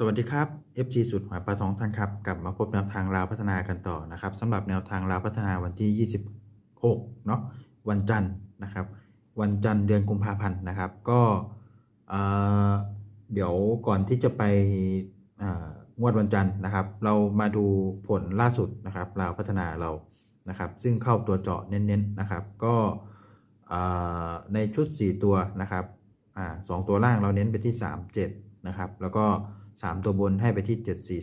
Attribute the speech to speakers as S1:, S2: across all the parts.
S1: สวัสดีครับ FC สุดหมาปลาทองท่านครับ กลับมาพบแนวทางลาวพัฒนากันต่อนะครับสำหรับแนวทางลาวพัฒนาวันที่ 26เนาะวันจันทร์นะครับ วันจันทร์เดือนกุมภาพันธ์นะครับ ก็เดี๋ยวก่อนที่จะไปงวดวันจันทร์นะครับ เรามาดูผลล่าสุดนะครับลาวพัฒนาเรานะครับ ซึ่งเข้าตัวเจาะเน้นๆนะครับ ก็ในชุด 4 ตัวนะครับอสองตัวล่างเราเน้นไปที่ 3 7 นะครับ แล้วก็ 3 ตัวบนให้ไปที่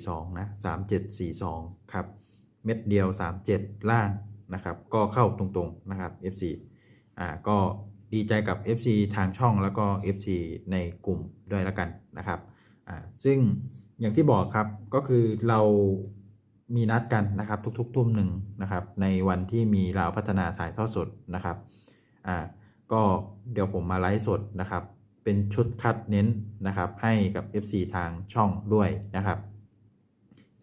S1: 742 นะ 3742 ครับ เม็ดเดียว 37 ล่างนะครับ ก็เข้าตรงๆนะครับ FC อ่าก็ดีใจกับ FC ทางช่องแล้วก็ FC ในกลุ่มด้วยแล้วกันนะครับอ่าซึ่งอย่างที่บอกครับก็คือเรามีนัดกันนะครับทุกๆ ทุ่มหนึ่งนะครับ ในวันที่มีลาวพัฒนาถ่ายทอดสดนะครับอ่าก็เดี๋ยวผมมาไลฟ์สดนะครับ เป็นชุดคัดเน้นนะครับ ให้กับ FC ทางช่องด้วยนะครับ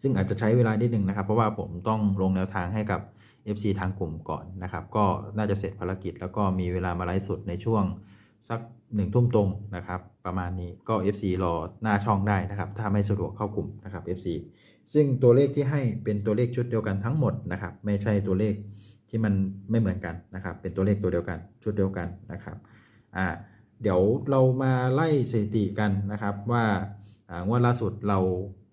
S1: ซึ่งอาจจะใช้เวลานิดนึงนะครับ เพราะว่าผมต้องลงแนวทางให้กับ FC ทางกลุ่มก่อนนะครับ ก็น่าจะเสร็จภารกิจ แล้วก็มีเวลามาไลฟ์สดในช่วงสักหนึ่งทุ่มตรงนะครับ ประมาณนี้ก็ FC รอหน้าช่องได้นะครับ ถ้าไม่สะดวกเข้ากลุ่มนะครับ FC ซึ่งตัวเลขที่ให้เป็นตัวเลขชุดเดียวกันทั้งหมดนะครับ ไม่ใช่ตัวเลขที่มันไม่เหมือนกันนะครับ เป็นตัวเลขตัวเดียวกันชุดเดียวกันนะครับ อ่า เดี๋ยวเรามาไล่สถิติกันนะครับว่างวดล่าสุดเรา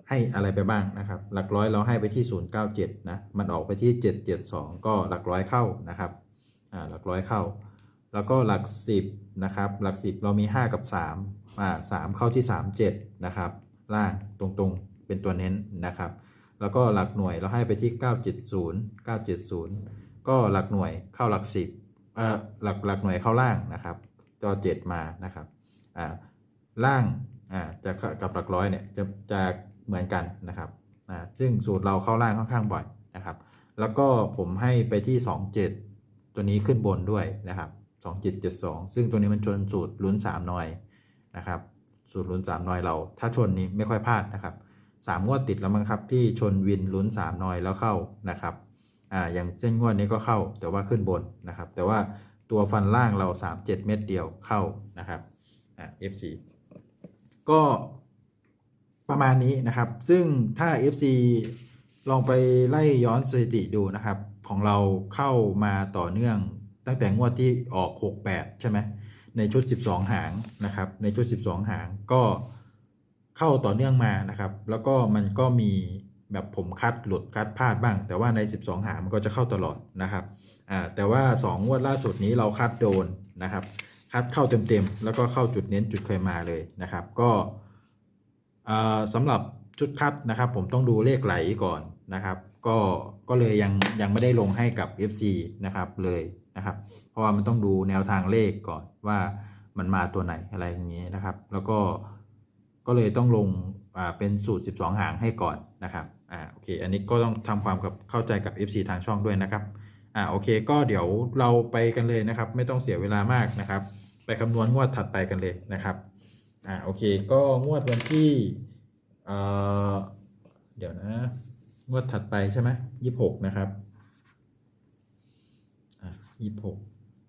S1: ให้อะไรไปบ้างนะครับ หลักร้อยเราให้ไปที่ 097 นะ มันออกไปที่ 772 ก็หลักร้อยเข้านะครับอ่าหลักร้อยเข้า แล้วก็หลัก 10 นะครับ หลัก 10 เรามี 5 กับ3อ่า3เข้าที่ 37 นะครับ ล่างตรงๆเป็นตัวเน้นนะครับ แล้วก็หลักหน่วยเราให้ไปที่ 970 970 ก็หลักหน่วยเข้าหลัก 10เอ่อหลักหลักหน่วยเข้าล่างนะครับ จอ 7 มานะครับอ่าล่างอ่าจะกับหลักร้อยเนี่ยจะจะเหมือนกันนะครับอ่าซึ่งสูตรเราเข้าล่างค่อนข้างบ่อยนะครับ แล้วก็ผมให้ไปที่ 27 ตัวนี้ขึ้นบนด้วยนะครับ2772 ซึ่งตัวนี้มันชนสูตรลุ้น3หน่อยนะครับสูตรลุ้น3หน่อยเรา ถ้าชนนี้ไม่ค่อยพลาดนะครับสามงวดติดแล้วมั้งครับที่ชนวินลุ้น3หน่อยแล้วเข้านะครับอ่าอย่างเส้นงวดนี้ก็เข้าแต่ว่าขึ้นบนนะครับ แต่ว่า ตัวฟันล่างเรา 3 7 เม็ดเดียวเข้านะครับอ่า FC ก็ประมาณนี้นะครับ ซึ่งถ้า FC ลองไปไล่ย้อนสถิติดูนะครับ ของเราเข้ามาต่อเนื่องตั้งแต่งวดที่ออก 68 ใช่ไหมในชุด 12 หางนะครับ ในชุด 12 หางก็เข้าต่อเนื่องมานะครับ แล้วก็มันก็มีแบบผมคัดหลุดคัดพลาดบ้าง แต่ว่าใน 12 หางมันก็จะเข้าตลอดนะครับ อ่าแต่ว่า2งวดล่าสุดนี้เราคัดโดนนะครับ คัดเข้าเต็มๆ แล้วก็เข้าจุดเน้นจุดเคยมาเลยนะครับ ก็อ่าสำหรับชุดคัดนะครับ ผมต้องดูเลขไหลก่อนนะครับ ก็ก็เลยยังยังไม่ได้ลงให้กับ FC นะครับเลยนะครับ เพราะว่ามันต้องดูแนวทางเลขก่อนว่ามันมาตัวไหนอะไรอย่างนี้นะครับ แล้วก็ก็เลยต้องลงเป็นสูตร 12 หางให้ก่อนนะครับอ่าโอเค อันนี้ก็ต้องทำความกับเข้าใจกับ FC ทางช่องด้วยนะครับ อ่าโอเค ก็เดี๋ยวเราไปกันเลยนะครับ ไม่ต้องเสียเวลามากนะครับ ไปคำนวณงวดถัดไปกันเลยนะครับอ่าโอเค ก็งวดวันที่เอ่อเดี๋ยวนะ งวดถัดไปใช่ไหมยี่หกนะครับอ่ายี่หก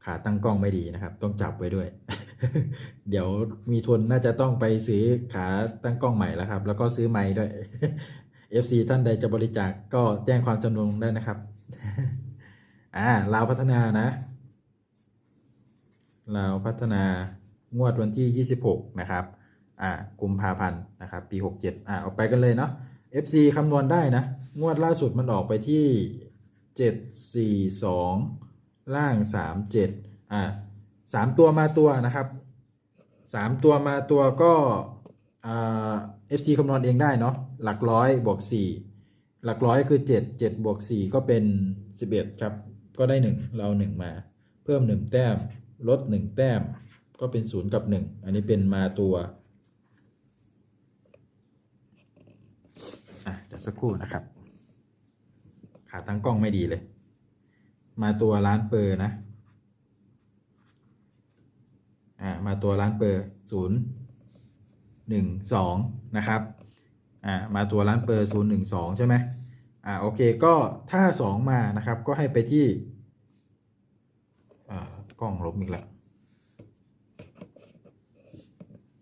S1: ขาตั้งกล้องไม่ดีนะครับ ต้องจับไว้ด้วย เดี๋ยวมีทุนน่าจะต้องไปซื้อขาตั้งกล้องใหม่แล้วครับ แล้วก็ซื้อไม้ด้วย FC ท่านใดจะบริจาคก็แจ้งความจำนงได้นะครับ อ่าลาวพัฒนานะลาวพัฒนางวดวันที่ 26 นะครับ อ่ากุมภาพันธ์นะครับ ปี 67 อ่าออกไปกันเลยเนาะ FC คำนวณได้นะ งวดล่าสุดมันออกไปที่ 742 ล่าง 37 อ่าสามตัวมาตัวนะครับสามตัวมาตัวก็เอ่า FC คำนวณเองได้เนาะหลักร้อยบวกสี่หลักร้อยคือ7 7บวก4ก็เป็น11ครับ ก็ได้ 1 เรา 1 มา เพิ่ม 1 แต้ม ลด 1 แต้ม ก็เป็น 0 กับ 1 อันนี้เป็นมาตัวอะเดี๋ยวสักครู่นะครับ ขาตั้งกล้องไม่ดีเลย มาตัวล้านเปอร์นะอ่ามาตัวล้านเปอร์ศูนย์หนึ่งสองนะครับอ่ามาตัวล้านเปอร์ศูนย์หนึ่งสองใช่ไหม อ่าโอเคก็ถ้าสองมานะครับ ก็ให้ไปที่อ่ากล้องลบอีกแล้ว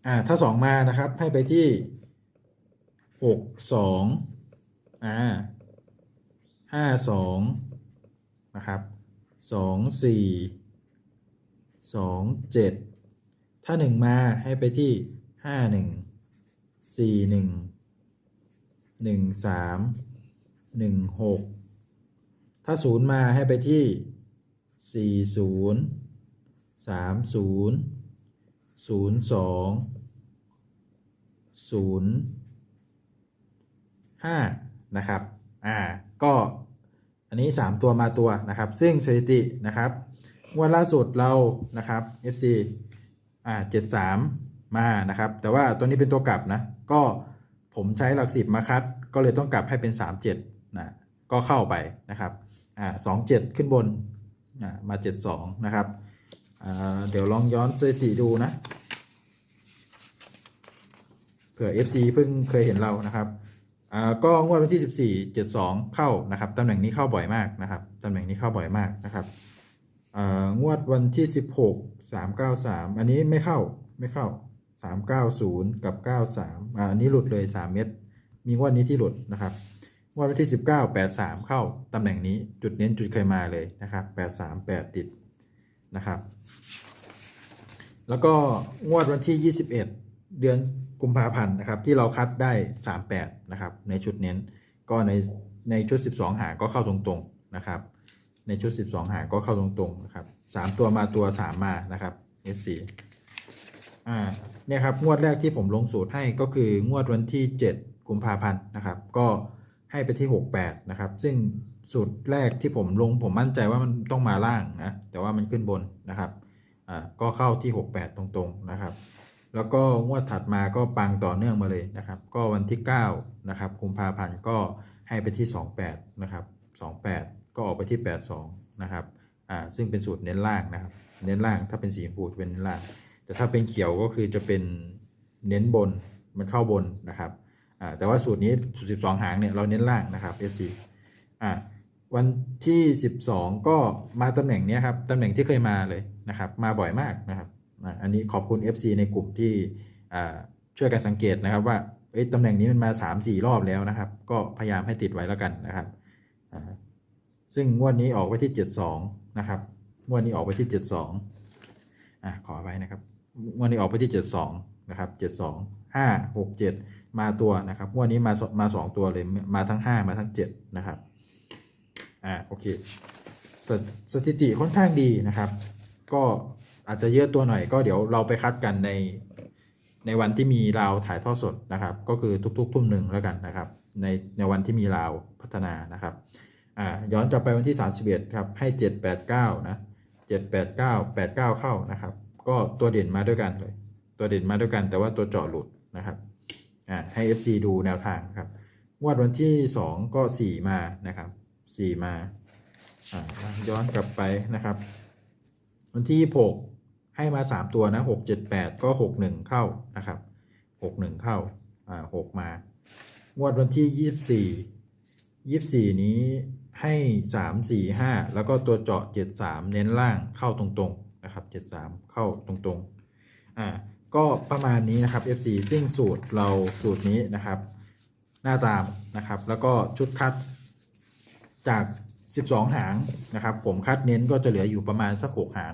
S1: อ่าถ้าสองมานะครับ ให้ไปที่หกสองอ่าห้าสองนะครับสองสี่สองเจ็ดถ้าหนึ่งมาให้ไปที่ห้าหนึ่งสี่หนึ่งหนึ่งสาม หนึ่งหกถ้าศูนย์มาให้ไปที่สี่ศูนย์สามศูนย์ศูนย์สองศูนย์5นะครับ อ่า ก็อันนี้ 3 ตัวมาตัวนะครับ ซึ่งสถิตินะครับงวดล่าสุดเรานะครับ FC อ่า73 มานะครับ แต่ว่าตัวนี้เป็นตัวกลับนะ ก็ผมใช้หลักสิบมาคัด ก็เลยต้องกลับให้เป็น 37 ก็เข้าไปนะครับอ่า27ขึ้นบนอ่ามา72นะครับอ่าเดี๋ยวลองย้อนสถิติดูนะเผื่อ FC เพิ่งเคยเห็นเรานะครับอ่าก็งวดวันที่ 14 72 เข้านะครับตำแหน่งนี้เข้าบ่อยมากนะครับตำแหน่งนี้เข้าบ่อยมากนะครับอ่างวดวันที่ 16 393 อันนี้ไม่เข้าไม่เข้า 390 กับ 93อ่าอันนี้หลุดเลย 3 เม็ดมีงวดนี้ที่หลุดนะครับ วดวันที่ 19 83 เข้าตำแหน่งนี้จุดเน้นจุดเคยมาเลยนะครับ 83 8 ติดนะครับ แล้วก็งวดวันที่ 21 เดือนกุมภาพันธ์นะครับ ที่เราคัดได้ 38 นะครับ ในชุดเน้นก็ในในชุด 12 หางก็เข้าตรงๆนะครับ ในชุด 12 หางก็เข้าตรงๆนะครับ 3 ตัวมาตัว 3 มานะครับ F4 อ่าเนี่ยครับงวดแรกที่ผมลงสูตรให้ก็คืองวดวันที่ 7 กุมภาพันธ์นะครับ ก็ ให้ไปที่ 68 นะครับ ซึ่งสูตรแรกที่ผมลงผมมั่นใจว่ามันต้องมาล่างนะแต่ว่ามันขึ้นบนนะครับอ่าก็เข้าที่ 68 ตรงๆนะครับ แล้วก็งวดถัดมาก็ปังต่อเนื่องมาเลยนะครับ ก็วันที่9นะครับกุมภาพันธ์ก็ให้ไปที่ 28 นะครับ 28 ก็ออกไปที่ 82 นะครับอ่าซึ่งเป็นสูตรเน้นล่างนะครับ เน้นล่างถ้าเป็นสีชมพูจะเป็นเน้นล่าง แต่ถ้าเป็นเขียวก็คือจะเป็นเน้นบนมันเข้าบนนะครับ อ่าแต่ว่าสูตรนี้สูตร12หางเนี่ยเราเน้นล่างนะครับ FC อ่าวันที่12ก็มาตำแหน่งนี้ครับตำแหน่งที่เคยมาเลยนะครับมาบ่อยมากนะครับอันนี้ขอบคุณ FC ในกลุ่มที่ช่วยกันสังเกตนะครับว่าเอ้ตำแหน่งนี้มันมา 3-4 รอบแล้วนะครับ ก็พยายามให้ติดไว้แล้วกันนะครับซึ่งงวดนี้ออกไว้ที่ 72 นะครับงวดนี้ออกไปที่ 72อะขอไว้นะครับงวดนี้ออกไปที่ 72 นะครับ 72 5 6 7 มาตัวนะครับงวดนี้มาสมา2ตัวเลยมาทั้ง 5 มาทั้ง 7 นะครับอ่าโอเคสถสถิติค่อนข้างดีนะครับ ก็อาจจะเยอะตัวหน่อยก็เดี๋ยวเราไปคัดกันในในวันที่มีราวถ่ายทอดสดนะครับ ก็คือทุกๆทุ่มหนึ่งแล้วกันนะครับ ในในวันที่มีราวพัฒนานะครับอ่าย้อนกลับไปวันที่ 31ครับให้ 789นะ789 89 เข้านะครับ ก็ตัวเด่นมาด้วยกันเลย ตัวเด่นมาด้วยกันแต่ว่าตัวเจาะหลุดนะครับ อ่าให้ FC ดูแนวทางครับงวดวันที่ 2 ก็ 4 มานะครับ 4 มาอ่าย้อนกลับไปนะครับ วันที่ 6 ให้มา 3 ตัวนะ 6 7 8 ก็ 6 1 เข้านะครับ 6 1 เข้าอ่า6มางวดวันที่ 24 24 นี้ให้ 3 4 5 แล้วก็ตัวเจาะ 73 เน้นล่างเข้าตรงๆนะครับ 73 เข้าตรงๆอ่า ก็ประมาณนี้นะครับ FC ซึ่งสูตรเราสูตรนี้นะครับ หน้าตามนะครับ แล้วก็ชุดคัดจาก 12 หางนะครับ ผมคัดเน้นก็จะเหลืออยู่ประมาณสัก6หาง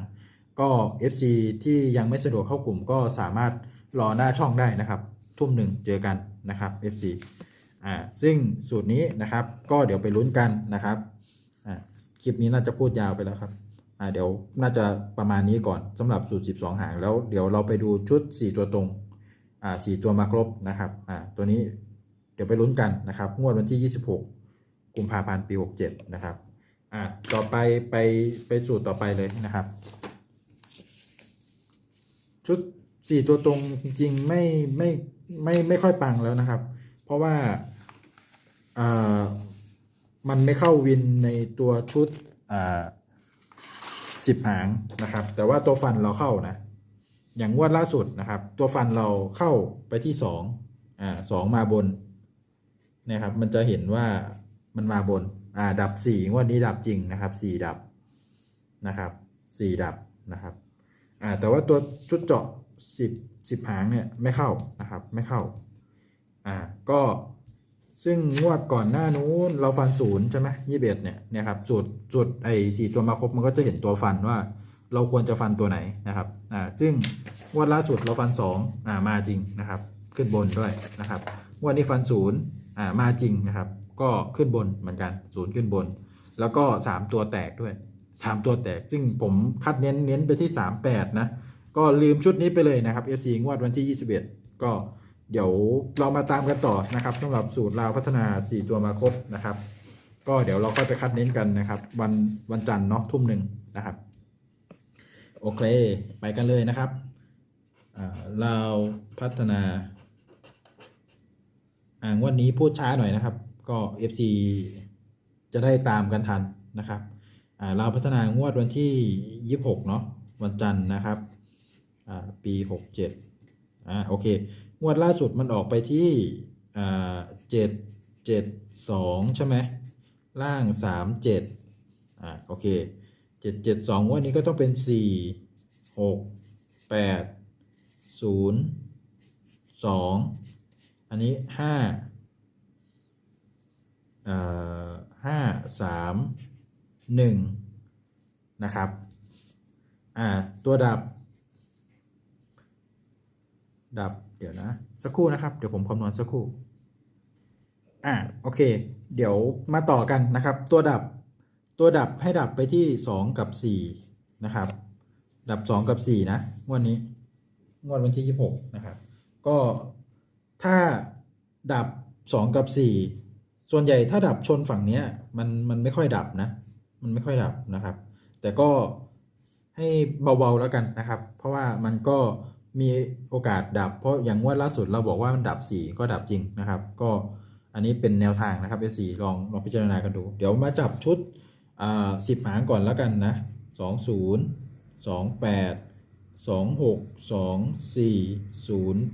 S1: ก็ FC ที่ยังไม่สะดวกเข้ากลุ่มก็สามารถรอหน้าช่องได้นะครับ ทุ่มหนึ่งเจอกันนะครับ FC อ่าซึ่งสูตรนี้นะครับ ก็เดี๋ยวไปลุ้นกันนะครับอ่าคลิปนี้น่าจะพูดยาวไปแล้วครับ อ่าเดี๋ยวน่าจะประมาณนี้ก่อนสำหรับสูตร 12 หางแล้วเดี๋ยวเราไปดูชุด 4 ตัวตรงอ่า4ตัวมาครบนะครับอ่าตัวนี้เดี๋ยวไปลุ้นกันนะครับ งวดวันที่ 26 กุมภาพันธ์ปี 67 นะครับอ่าต่อไปไปไปสูตรต่อไปเลยนะครับ ชุด 4 ตัวตรงจริงๆไม่ไม่ไม่ไม่ค่อยปังแล้วนะครับ เพราะว่าอ่ามันไม่เข้าวินในตัวชุดอ่า สิบหางนะครับ แต่ว่าตัวฟันเราเข้านะ อย่างงวดล่าสุดนะครับ ตัวฟันเราเข้าไปที่สองอ่าสองมาบนนะครับ มันจะเห็นว่ามันมาบน อ่า ดับสี่งวดนี้ดับจริงนะครับสี่ดับนะครับสี่ดับนะครับ อ่า แต่ว่าตัวชุดเจาะสิบสิบหางเนี่ยไม่เข้านะครับ ไม่เข้า อ่า ก็ ซึ่งงวดก่อนหน้านู้นเราฟันศูนย์ใช่ไหมยี่สิบเอ็ดเนี่ยเนี่ยครับสูตรสูตรไอ้สี่ตัวมาครบมันก็จะเห็นตัวฟันว่า เราควรจะฟันตัวไหนนะครับอ่าซึ่งงวดล่าสุดเราฟันสองอ่ามาจริงนะครับ ขึ้นบนด้วยนะครับงวดนี้ฟันศูนย์อ่ามาจริงนะครับ ก็ขึ้นบนเหมือนกันศูนย์ขึ้นบน แล้วก็สามตัวแตกด้วยสามตัวแตก ซึ่งผมคัดเน้นเน้นไปที่สามแปดนะก็ลืมชุดนี้ไปเลยนะครับ FC งวดวันที่21ก็ เดี๋ยวเรามาตามกันต่อนะครับสำหรับสูตรลาวพัฒนา 4 ตัวมาครบนะครับ ก็เดี๋ยวเราค่อยไปคัดเน้นกันนะครับ วันวันจันทร์เนาะทุ่มหนึ่งนะครับ โอเค ไปกันเลยนะครับอ่าลาวพัฒนาอ่างวดนี้พูดช้าหน่อยนะครับ ก็ FC จะได้ตามกันทันนะครับอ่าลาวพัฒนางวดวันที่ 26 เนาะวันจันทร์นะครับปีหกเจ็ดอ่าโอเค งวดล่าสุดมันออกไปที่เจ็ดเจ็ดสองใช่ไหมล่างสามเจ็ดอ่าโอเคเจ็ดเจ็ดสองวดนี้ก็ต้องเป็นสี่หกแปดศูนย์สองอันนี้ห้าอ่อห้าสามหนึ่งนะครับอ่าตัวดับ ดับ เดี๋ยวนะ สักครู่นะครับ เดี๋ยวผมคำนวณสักครู่ อ่าโอเค เดี๋ยวมาต่อกันนะครับ ตัวดับตัวดับให้ดับไปที่ 2 กับ 4 นะครับ ดับ 2 กับ 4 นะงวดนี้งวดวันที่ 26 นะครับ ก็ถ้าดับ 2 กับ 4 ส่วนใหญ่ถ้าดับชนฝั่งเนี้ยมันมันไม่ค่อยดับนะ มันไม่ค่อยดับนะครับ แต่ก็ให้เบาๆแล้วกันนะครับ เพราะว่ามันก็ มีโอกาสดับ เพราะอย่างงวดล่าสุดเราบอกว่ามันดับ 4 ก็ดับจริงนะครับ ก็อันนี้เป็นแนวทางนะครับ f 4 ลองลองพิจารณากันดู เดี๋ยวมาจับชุดอ่าสิบหางก่อนแล้วกันนะ20 28 26 24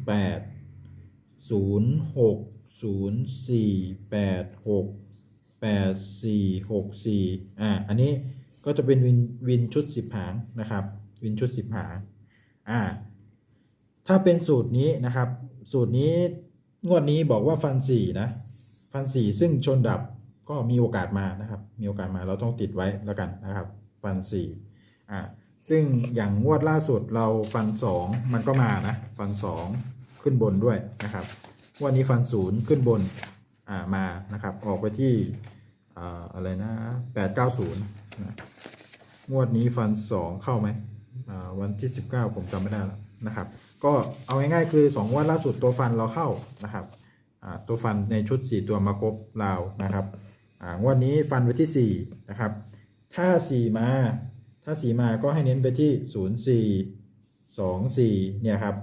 S1: 08 06 04 86 84 64อ่าอันนี้ก็จะเป็นวินวินชุด10หางนะครับ วินชุด10หางอ่า ถ้าเป็นสูตรนี้นะครับ สูตรนี้งวดนี้บอกว่าฟัน4นะฟัน4ซึ่งชนดับก็มีโอกาสมานะครับ มีโอกาสมาเราต้องติดไว้แล้วกันนะครับ ฟัน4อ่าซึ่งอย่างงวดล่าสุดเราฟัน2มันก็มานะฟัน2ขึ้นบนด้วยนะครับวันนี้ฟัน0ขึ้นบนอ่ามานะครับ ออกไปที่อ่าอะไรนะ890นะงวดนี้ฟัน2เข้าไหมอ่าวันที่19ผมจำไม่ได้แล้วนะครับ ก็เอาง่ายๆคือ 2 วันล่าสุดตัวฟันเราเข้านะครับตัวฟันในชุด 4 ตัวมาครบราวนะครับงวดนี้ฟันไปที่4นะครับถ้า 4 มาถ้า 4 มาก็ให้เน้นไปที่ 0 4 2 4เนี่ยครับ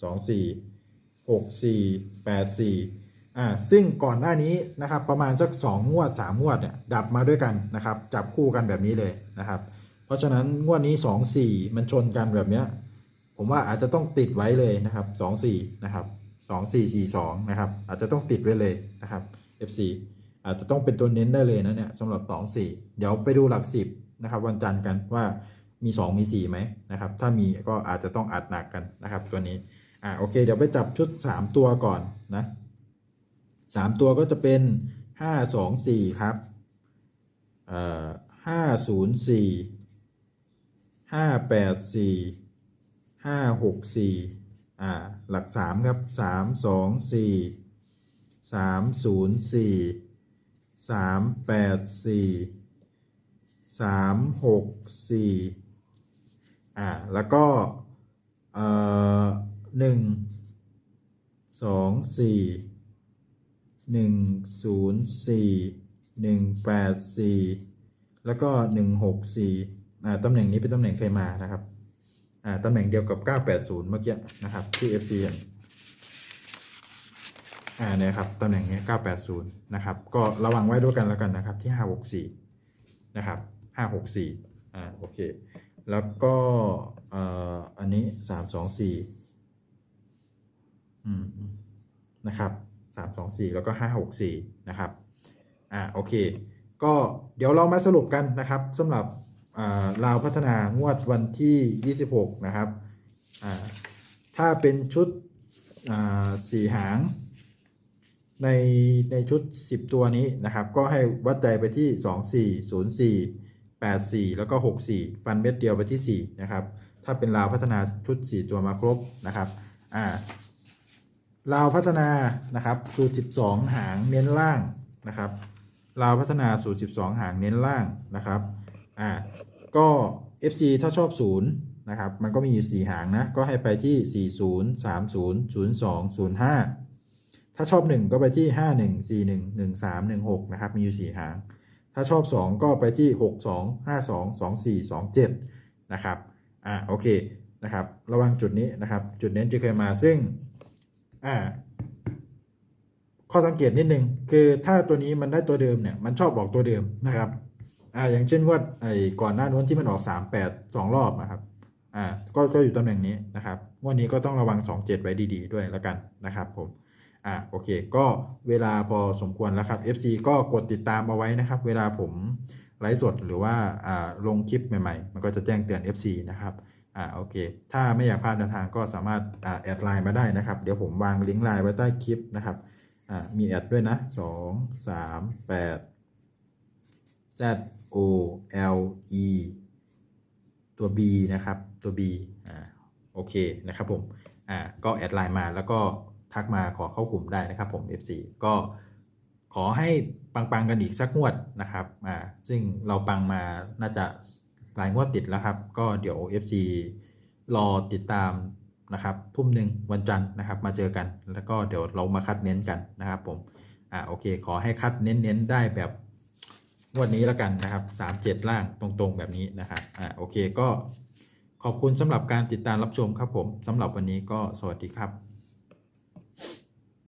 S1: 2 4 6 4 8 4อ่าซึ่งก่อนหน้านี้นะครับประมาณสัก2งวด3งวดเนี่ยดับมาด้วยกันนะครับจับคู่กันแบบนี้เลยนะครับ เพราะฉะนั้นงวดนี้ 2 4 มันชนกันแบบเนี้ย ผมว่าอาจจะต้องติดไว้เลยนะครับ2 4นะครับ2 4 4 2นะครับ อาจจะต้องติดไว้เลยนะครับ FC อาจจะต้องเป็นตัวเน้นได้เลยนะเนี่ยสำหรับ2 4เดี๋ยวไปดูหลัก10นะครับ วันจันทร์กันว่ามี 2 มี 4ไหมนะครับ ถ้ามีก็อาจจะต้องอัดหนักกันนะครับ ตัวนี้ อ่าโอเค เดี๋ยวไปจับชุด 3 ตัวก่อนนะ3ตัวก็จะเป็น 5 2 4 ครับ เอ่อ5 0 4 5 8 4 ห้าหกสี่อ่าหลักสามครับสามสองสี่สามศูนย์สี่สามแปดสี่สามหกสี่อ่าแล้วก็เอ่อหนึ่งสองสี่หนึ่งศูนย์สี่หนึ่งแปดสี่แล้วก็หนึ่งหกสี่อ่าตำแหน่งนี้เป็นตำแหน่งเคยมานะครับ อ่าตำแหน่งเดียวกับ 980 เมื่อกี้นะครับที่ FC เห็นอ่าเนี่ยครับตำแหน่งนี้ 980 นะครับ ก็ระวังไว้ด้วยกันแล้วกันนะครับที่ 564 นะครับ 564 อ่าโอเค แล้วก็เอ่ออันนี้ 324 อืมนะครับ324 แล้วก็ 564 นะครับ อ่าโอเค ก็เดี๋ยวเรามาสรุปกันนะครับสำหรับ ลาวพัฒนางวดวันที่ 26 นะครับ ถ้าเป็นชุดสี่หาง ในในชุด 10 ตัวนี้นะครับ ก็ให้วัดใจไปที่ 24 04 84 แล้วก็ 64 ฟันเม็ดเดียวไปที่ 4 นะครับ ถ้าเป็นลาวพัฒนาชุด 4 ตัวมาครบนะครับอ่าลาวพัฒนานะครับสูตร 12 หางเน้นล่างนะครับลาวพัฒนาสูตร 12 หางเน้นล่างนะครับ อ่าก็ FC ถ้าชอบ 0 นะครับ มันก็มีอยู่ 4 หางนะ ก็ให้ไปที่ 40 30 02 05 ถ้าชอบ 1 ก็ไปที่ 51 41 13 16 นะครับ มีอยู่ 4 หาง ถ้าชอบ 2 ก็ไปที่ 62 52 24 27 นะครับ อ่าโอเค นะครับ ระวังจุดนี้นะครับ จุดเน้นจะเคยมาซึ่ง อ่า ข้อสังเกตนิดนึง คือถ้าตัวนี้มันได้ตัวเดิมเนี่ย มันชอบบอกตัวเดิมนะครับ อ่าอย่างเช่นว่าไอ้ก่อนหน้านู้นที่มันออก 38 2 รอบนะครับอ่าก็ก็อยู่ตำแหน่งนี้นะครับงวันนี้ก็ต้องระวัง 27 ไว้ดีๆ ด้วยแล้วกันนะครับผมอ่าโอเค ก็เวลาพอสมควรแล้วครับ FC ก็กดติดตามเอาไว้นะครับ เวลาผมไลฟ์สดหรือว่าอ่าลงคลิปใหม่ๆ มันก็จะแจ้งเตือน FC นะครับอ่าโอเค ถ้าไม่อยากพลาดแนวทางก็สามารถอ่าแอดไลน์มาได้นะครับ เดี๋ยวผมวางลิงก์ไลน์ไว้ใต้คลิปนะครับอ่ามีแอดด้วยนะ 2 3 8 Z O L E ตัว B นะครับ ตัว B อ่าโอเคนะครับผมอ่าก็แอดไลน์มาแล้วก็ทักมาขอเข้ากลุ่มได้นะครับผม FC ก็ขอให้ปังๆกันอีกสักงวดนะครับอ่าซึ่งเราปังมาน่าจะหลายงวดติดแล้วครับ ก็เดี๋ยว FC รอติดตามนะครับทุ่มหนึ่งวันจันทร์นะครับมาเจอกัน แล้วก็เดี๋ยวเรามาคัดเน้นกันนะครับผมอ่าโอเค ขอให้คัดเน้นๆได้แบบ งวดนี้แล้วกันนะครับสามเจ็ดล่างตรงๆแบบนี้นะครับอ่าโอเคก็ขอบคุณสำหรับการติดตามรับชมครับผมสำหรับวันนี้ก็สวัสดีครับ